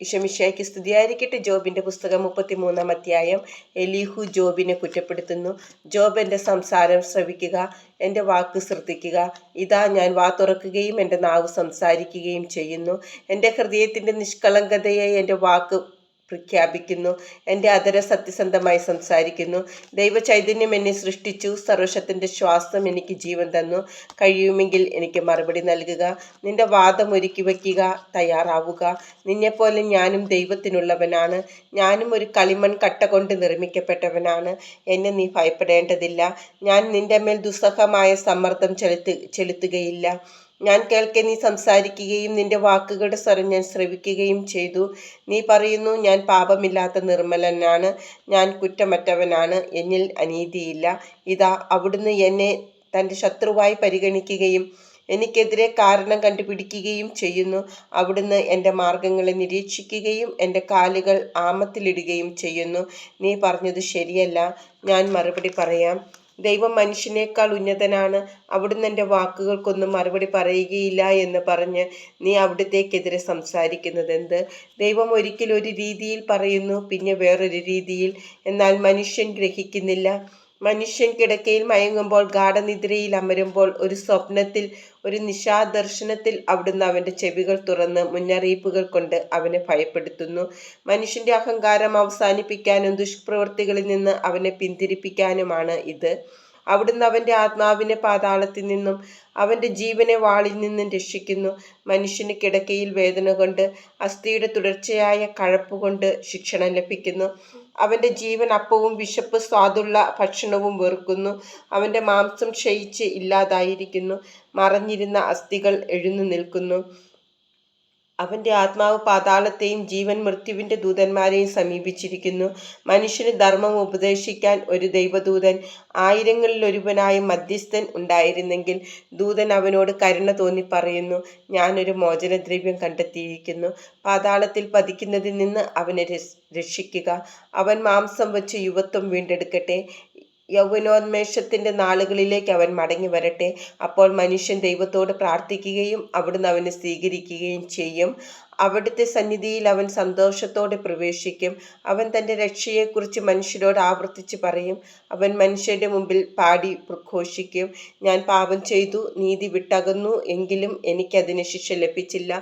ഇഷമിഷയ്ക്ക് സ്തുതിയായിരിക്കട്ടെ. ജോബിന്റെ പുസ്തകം മുപ്പത്തിമൂന്നാം അധ്യായം. എലീഹു ജോബിനെ കുറ്റപ്പെടുത്തുന്നു. ജോബ് എന്റെ സംസാരം ശ്രവിക്കുക എന്റെ വാക്ക് ശ്രദ്ധിക്കുക. ഇതാ ഞാൻ വാ തുറക്കുകയും എന്റെ നാവ് സംസാരിക്കുകയും ചെയ്യുന്നു. എന്റെ ഹൃദയത്തിന്റെ നിഷ്കളങ്കതയെ എന്റെ വാക്ക് പ്രഖ്യാപിക്കുന്നു. എന്റെ അതര സത്യസന്ധമായി സംസാരിക്കുന്നു. ദൈവ ചൈതന്യം എന്നെ സൃഷ്ടിച്ചു. സർവശത്തിന്റെ ശ്വാസം എനിക്ക് ജീവൻ തന്നു. കഴിയുമെങ്കിൽ എനിക്ക് മറുപടി നൽകുക. നിന്റെ വാദം ഒരുക്കി വയ്ക്കുക. തയ്യാറാവുക. നിന്നെപ്പോലെ ഞാനും ദൈവത്തിനുള്ളവനാണ്. ഞാനും ഒരു കളിമൺ കട്ട കൊണ്ട് നിർമ്മിക്കപ്പെട്ടവനാണ്. എന്നെ നീ ഭയപ്പെടേണ്ടതില്ല. ഞാൻ നിന്റെ മേൽ ദുസ്സഹമായ സമ്മർദ്ദം ചെലുത്തു ചെലുത്തുകയില്ല. ഞാൻ കേൾക്കെ നീ സംസാരിക്കുകയും നിന്റെ വാക്കുകളുടെ സ്വരം ഞാൻ ശ്രവിക്കുകയും ചെയ്തു. നീ പറയുന്നു ഞാൻ പാപമില്ലാത്ത നിർമ്മലനാണ്. ഞാൻ കുറ്റമറ്റവനാണ്. എന്നിൽ അനീതിയില്ല. ഇതാ അവിടുന്ന് എന്നെ തന്റെ ശത്രുവായി പരിഗണിക്കുകയും എനിക്കെതിരെ കാരണം കണ്ടുപിടിക്കുകയും ചെയ്യുന്നു. അവിടുന്ന് എന്റെ മാർഗങ്ങളെ നിരീക്ഷിക്കുകയും എന്റെ കാലുകൾ ആമത്തിലിടുകയും ചെയ്യുന്നു. നീ പറഞ്ഞത് ശരിയല്ല. ഞാൻ മറുപടി പറയാം. ദൈവം മനുഷ്യനേക്കാൾ ഉന്നതനാണ്. അവിടുന്ന് എന്റെ വാക്കുകൾക്കൊന്നും മറുപടി പറയുകയില്ല എന്ന് പറഞ്ഞ് നീ അവിടുത്തേക്കെതിരെ സംസാരിക്കുന്നത് എന്ത്? ദൈവം ഒരിക്കലും ഒരു രീതിയിൽ പറയുന്നു പിന്നെ വേറൊരു രീതിയിൽ. എന്നാൽ മനുഷ്യൻ ഗ്രഹിക്കുന്നില്ല. മനുഷ്യൻ കിടക്കയിൽ മയങ്ങുമ്പോൾ ഗാഠനിദ്രയിൽ അമരുമ്പോൾ ഒരു സ്വപ്നത്തിൽ ഒരു നിശാദർശനത്തിൽ അവിടുന്ന് അവന്റെ ചെവികൾ തുറന്ന് മുന്നറിയിപ്പുകൾ കൊണ്ട് അവനെ ഭയപ്പെടുത്തുന്നു. മനുഷ്യന്റെ അഹങ്കാരം അവസാനിപ്പിക്കാനും ദുഷ്പ്രവൃത്തികളിൽ നിന്ന് അവനെ പിന്തിരിപ്പിക്കാനുമാണ് ഇത്. അവിടുന്ന് അവന്റെ ആത്മാവിനെ പാതാളത്തിൽ നിന്നും അവന്റെ ജീവനെ വാളിൽ നിന്നും രക്ഷിക്കുന്നു. മനുഷ്യന് കിടക്കയിൽ വേദന കൊണ്ട് അസ്ഥിയുടെ തുടർച്ചയായ കഴപ്പ് കൊണ്ട് ശിക്ഷണം ലഭിക്കുന്നു. അവന്റെ ജീവൻ അപ്പവും വിശപ്പ് സ്വാദുള്ള ഭക്ഷണവും വെറുക്കുന്നു. അവന്റെ മാംസം ക്ഷയിച്ച് ഇല്ലാതായിരിക്കുന്നു. മറഞ്ഞിരുന്ന അസ്ഥികൾ എഴുന്നു നിൽക്കുന്നു. അവന്റെ ആത്മാവ് പാതാളത്തെയും ജീവൻ മൃത്യുവിന്റെ ദൂതന്മാരെയും സമീപിച്ചിരിക്കുന്നു. മനുഷ്യന് ധർമ്മം ഉപദേശിക്കാൻ ഒരു ദൈവദൂതൻ ആയിരങ്ങളിൽ ഒരുവനായ മധ്യസ്ഥൻ ഉണ്ടായിരുന്നെങ്കിൽ ദൂതൻ അവനോട് കരുണ തോന്നി പറയുന്നു ഞാനൊരു മോചനദ്രവ്യം കണ്ടെത്തിയിരിക്കുന്നു. പാതാളത്തിൽ പതിക്കുന്നതിൽ നിന്ന് അവനെ രക്ഷിക്കുക. അവൻ മാംസം വെച്ച് യുവത്വം വീണ്ടെടുക്കട്ടെ. യൗവനോന്മേഷത്തിന്റെ നാളുകളിലേക്ക് അവൻ മടങ്ങി വരട്ടെ. അപ്പോൾ മനുഷ്യൻ ദൈവത്തോട് പ്രാർത്ഥിക്കുകയും അവിടുന്ന് അവനെ സ്വീകരിക്കുകയും ചെയ്യും. അവിടുത്തെ സന്നിധിയിൽ അവൻ സന്തോഷത്തോടെ പ്രവേശിക്കും. അവൻ തന്റെ രക്ഷയെക്കുറിച്ച് മനുഷ്യരോട് ആവർത്തിച്ച് പറയും. അവൻ മനുഷ്യരുടെ മുമ്പിൽ പാടി പ്രഘോഷിക്കും. ഞാൻ പാപം ചെയ്തു നീതി വിട്ടകന്നു എങ്കിലും എനിക്കതിന് ശിക്ഷ ലഭിച്ചില്ല.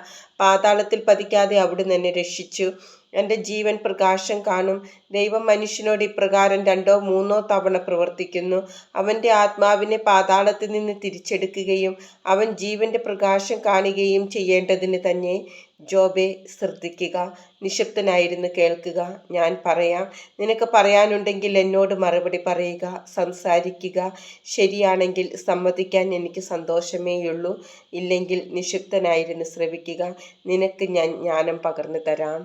പാതാളത്തിൽ പതിക്കാതെ അവിടുന്ന് എന്നെ രക്ഷിച്ചു. എന്റെ ജീവൻ പ്രകാശം കാണും. ദൈവം മനുഷ്യനോട് ഇപ്രകാരം രണ്ടോ മൂന്നോ തവണ പ്രവർത്തിക്കുന്നു. അവന്റെ ആത്മാവിനെ പാതാളത്തിൽ നിന്ന് തിരിച്ചെടുക്കുകയും അവൻ ജീവന്റെ പ്രകാശം കാണുകയും ചെയ്യേണ്ടതിന് തന്നെ ജോബെ ശ്രദ്ധിക്കുക. നിശബ്ദനായിരുന്നു കേൾക്കുക. ഞാൻ പറയാം. നിനക്ക് പറയാനുണ്ടെങ്കിൽ എന്നോട് മറുപടി പറയുക സംസാരിക്കുക. ശരിയാണെങ്കിൽ സമ്മതിക്കാൻ എനിക്ക് സന്തോഷമേയുള്ളൂ ഇല്ലെങ്കിൽ നിശബ്ദനായിരുന്നു ശ്രവിക്കുക. നിനക്ക് ഞാൻ ജ്ഞാനം പകർന്നു തരാം.